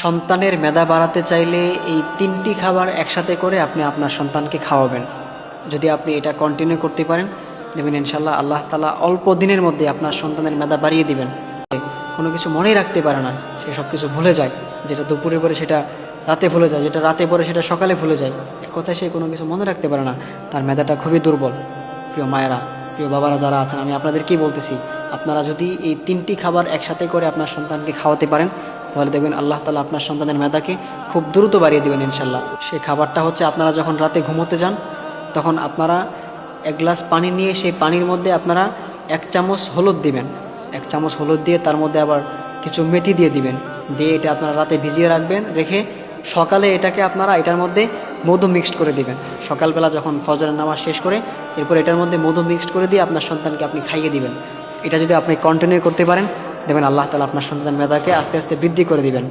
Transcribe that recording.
সন্তানের মেধা বাড়াতে চাইলে এই তিনটি খাবার একসাথে করে আপনি আপনার সন্তানকে খাওয়াবেন। যদি আপনি এটা কন্টিনিউ করতে পারেন, দেখবেন ইনশাল্লাহ আল্লাহ তালা অল্প দিনের মধ্যে আপনার সন্তানের মেধা বাড়িয়ে দিবেন। কোনো কিছু মনেই রাখতে পারে না, সে সব কিছু ভুলে যায়। যেটা দুপুরে পরে সেটা রাতে ভুলে যায়, যেটা রাতে পরে সেটা সকালে ভুলে যায়। কথায় সে কোনো কিছু মনে রাখতে পারে না, তার মেধাটা খুবই দুর্বল। প্রিয় মায়েরা, প্রিয় বাবারা যারা আছেন, আমি আপনাদেরকেই বলতেছি, আপনারা যদি এই তিনটি খাবার একসাথে করে আপনার সন্তানকে খাওয়াতে পারেন তাহলে দেখবেন আল্লাহ তালা আপনার সন্তানের মেধাকে খুব দ্রুত বাড়িয়ে দেবেন ইনশাল্লাহ সেই খাবারটা হচ্ছে আপনারা যখন রাতে ঘুমোতে যান, তখন আপনারা এক গ্লাস পানি নিয়ে সেই পানির মধ্যে আপনারা এক চামচ হলুদ দিবেন। এক চামচ হলুদ দিয়ে তার মধ্যে আবার কিছু মেথি দিয়ে দিবেন। দিয়ে এটা আপনারা রাতে ভিজিয়ে রাখবেন, রেখে সকালে এটাকে আপনারা এটার মধ্যে মধু মিক্সড করে দিবেন। সকালবেলা যখন ফজরের নামাজ শেষ করে এরপর এটার মধ্যে মধু মিক্সড করে দিয়ে আপনার সন্তানকে আপনি খাইয়ে দিবেন। এটা যদি আপনি কন্টিনিউ করতে পারেন দেখবেন আল্লাহ তালা আপনার সন্তান মেধাকে আস্তে আস্তে বৃদ্ধি করে দিবেন।